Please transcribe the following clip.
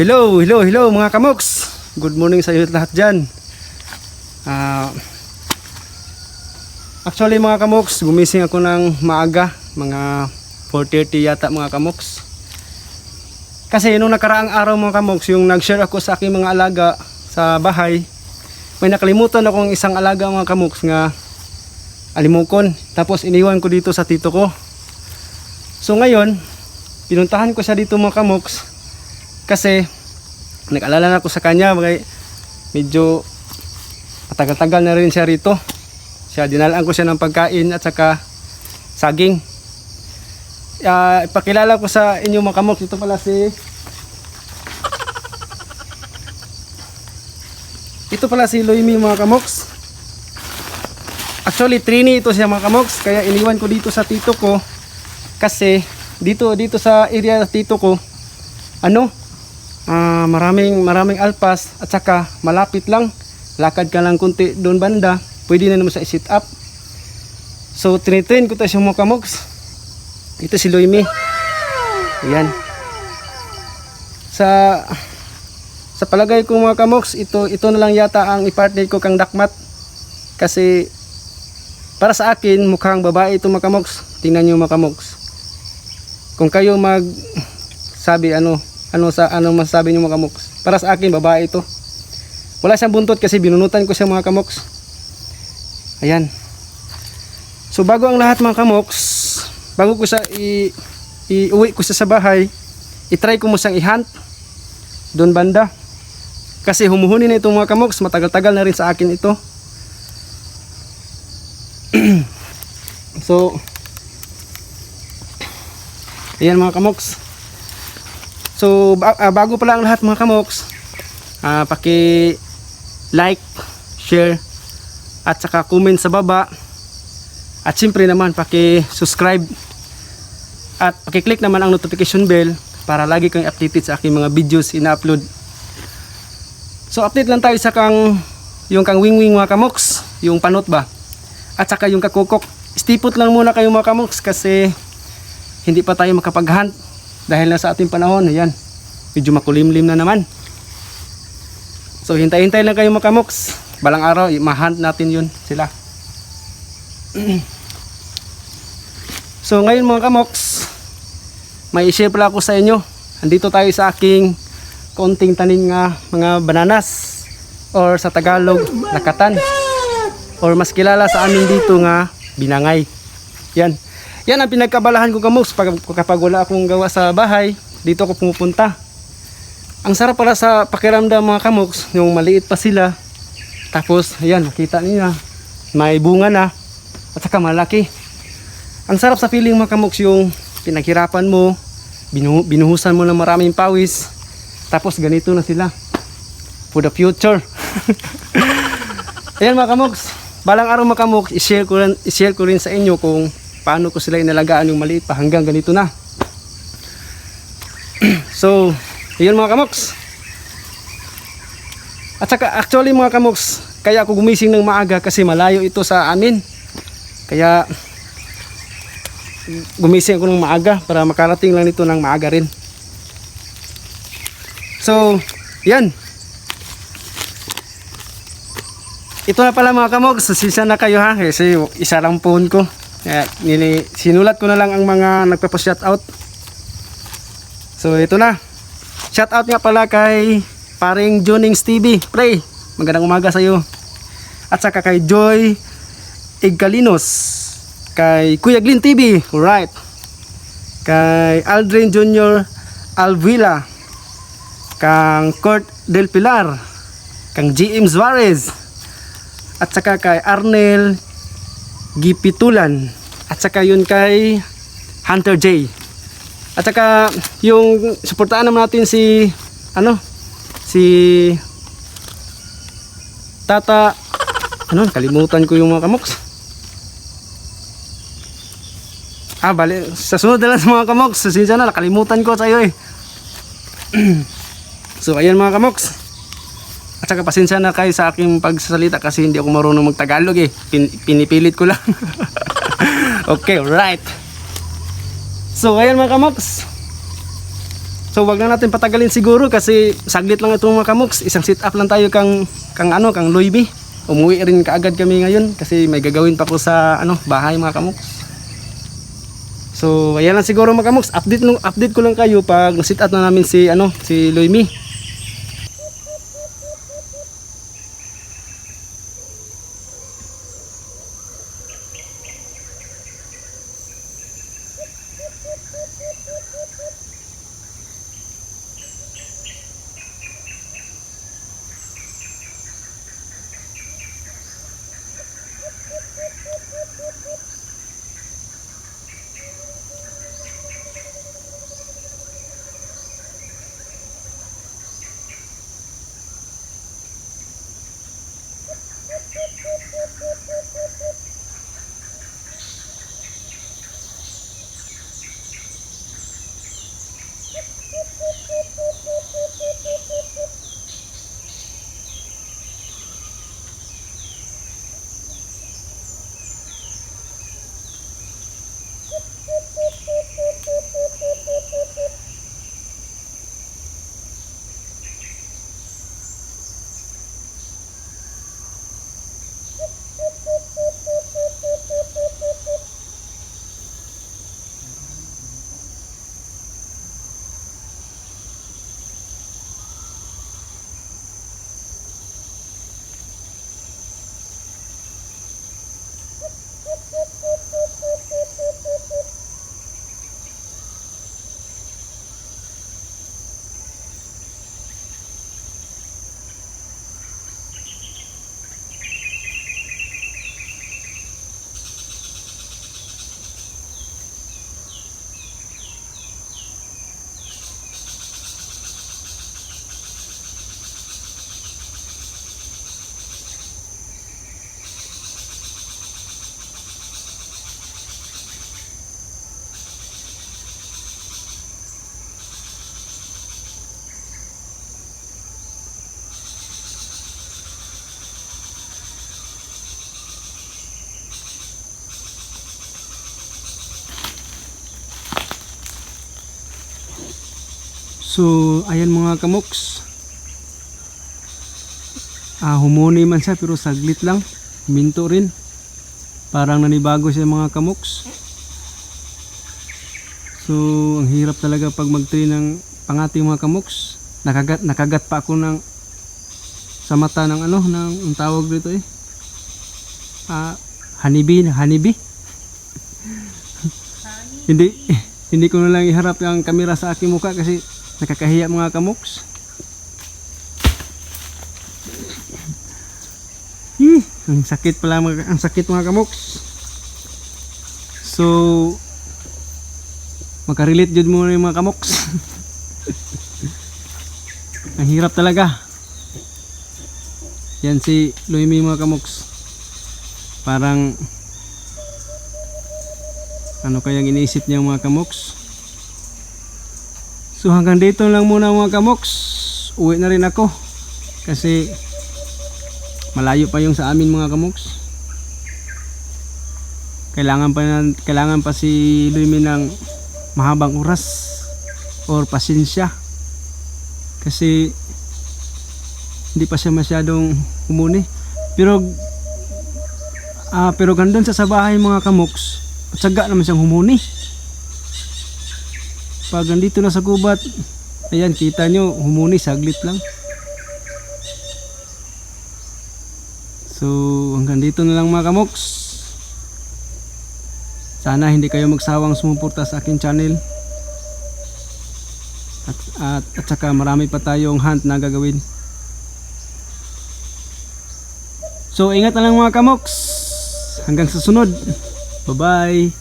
Hello, hello, hello mga kamoks. Good morning sa inyo lahat dyan. Ah, actually mga kamoks, gumising ako ng maaga. Mga 4.30 yata mga kamoks. Kasi nung nakaraang araw mga kamoks, yung nag-share ako sa aking mga alaga sa bahay, may nakalimutan akong isang alaga mga kamoks nga alimukon. Tapos iniwan ko dito sa tito ko. So ngayon, pinuntahan ko siya dito mga kamoks kasi nag-alala na ako sa kanya mga medyo matagal-tagal na rin siya rito. Siya dinalaan ko siya ng pagkain at saka saging. Ah, ipakilala ko sa inyo mga kamoks ito pala si ito pala si Loimi mga kamoks. Actually trini ito siya mga kamoks. Kaya iniwan ko dito sa tito ko kasi dito dito sa area tito ko ano ah, maraming maraming alpas at saka malapit lang. Lakad ka lang kunti doon banda. Pwede na naman sa sit up. So tinitrain ko tayo mga kamoks. Ito si Loimi yan sa sa palagay ko mga kamoks ito ito na lang yata ang ipartner ko kang dakmat. Kasi para sa akin mukhang babae ito mga kamoks. Tingnan nyo mga kamoks. Kung kayo mag sabi ano ano sa ano masasabi niyo mga kamoks? Para sa akin babae ito. Wala siyang buntot kasi binunutan ko siya mga kamoks. Ayan. So bago ang lahat mga kamoks bago ko sa i, iuwi ko siya sa bahay itry ko mo siyang i-hunt doon banda. Kasi humuhuni na itong mga kamoks. Matagal-tagal na rin sa akin ito. So ayan mga kamoks So ah, bago pa lang lahat mga kamoks, ah, paki like, share at saka comment sa baba. At siyempre naman paki subscribe at paki-click naman ang notification bell para lagi kang updated sa aking mga videos ina-upload. So update lang tayo sa kang yung kang wing-wing mga kamoks, yung panot ba? At saka yung kakukok. Stipot lang muna kayo mga kamoks kasi hindi pa tayo makapag-hunt dahil na sa ating panahon, ayan, medyo makulimlim na naman. So hintay-hintay lang kayo makamoks. Balang araw, ma-hunt natin yun sila. so ngayon mga kamoks, may i-share pala ako sa inyo. Andito tayo sa aking konting tanim nga mga bananas or sa Tagalog, lakatan. Or mas kilala sa amin dito nga binangay. Yan. Yan ang pinagkabalahan ko kamoks pag, kapag wala akong gawa sa bahay, dito ako pumupunta. Ang sarap pala sa pakiramdam mga kamoks, yung maliit pa sila. Tapos, ayan, nakita niyo na, may bunga na, at saka malaki. Ang sarap sa feeling mga kamoks yung pinaghirapan mo, binu- binuhusan mo ng maraming pawis, tapos ganito na sila. For the future. ayan mga kamoks, balang araw mga kamoks, i-share ko rin, i-share ko rin sa inyo kung paano ko sila inalagaan yung maliit pa hanggang ganito na. so, yun mga kamoks. At saka actually mga kamoks, kaya ako gumising ng maaga kasi malayo ito sa amin. Kaya gumising ako ng maaga para makarating lang nito ng maaga rin. So, yan. Ito na pala mga kamogs, sisa na kayo ha kasi isa lang phone ko. Kaya sinulat ko na lang ang mga nagpa-shout out. So ito na. Shout out nga pala kay paring Jonings TV. Pre, magandang umaga sa iyo. At saka kay Joy Igalinos. Kay Kuya Glyn TV. Alright. Kay Aldrin Jr. Alvila. Kang Kurt Del Pilar. Kang GM Suarez. At saka kay Arnel Gipitulan. At saka yun kay Hunter J. At saka yung suportahan naman natin si ano si Tata ano kalimutan ko yung mga kamoks. Ah, bali. Sa sunod na lang sa mga kamoks. Sasensya na, nakalimutan ko sa iyo eh. so, ayan mga kamoks. At saka pasensya na kayo sa aking pagsasalita kasi hindi ako marunong magtagalog eh. Pin- pinipilit ko lang. okay, right. So, ayan mga kamoks. So wag na natin patagalin siguro kasi saglit lang itong mga kamoks. Isang sit up lang tayo kang kang ano, kang Louis Umuwi rin kaagad kami ngayon kasi may gagawin pa ko sa ano, bahay mga kamoks. So ayan lang siguro mga kamoks. Update update ko lang kayo pag sit up na namin si ano, si Louis So, ayan mga kamoks. Ah, humuni man siya pero saglit lang. Minto rin. Parang nanibago siya mga kamoks. So, ang hirap talaga pag mag-train ng pangating mga kamoks. Nakagat, nakagat pa ako ng sa mata ng ano, ng ang tawag dito eh. Ah, honeybee, honeybee. hindi hindi ko na lang iharap yung kamera sa aking mukha kasi nakakahiya mga kamoks. Ih, ang sakit pala mga, ang sakit mga kamoks. So makarelate jud mo yung mga kamoks. ang hirap talaga. Yan si Luimi mga kamoks. Parang ano kayang iniisip niya mga kamoks? So hanggang dito lang muna mga kamoks. Uwi na rin ako. Kasi malayo pa yung sa amin mga kamoks. Kailangan pa kailangan pa si Luimi ng mahabang oras or pasensya. Kasi hindi pa siya masyadong humuni. Pero ah pero gandun sa sa bahay mga kamoks, tsaga naman siyang humuni. Pag nandito na sa gubat, ayan kita nyo, humuni saglit lang. So hanggang dito na lang mga kamoks. Sana hindi kayo magsawang sumuporta sa akin channel. At, at, at saka marami pa tayong hunt na gagawin. So ingat na lang mga kamoks. Hanggang sa sunod. Bye-bye.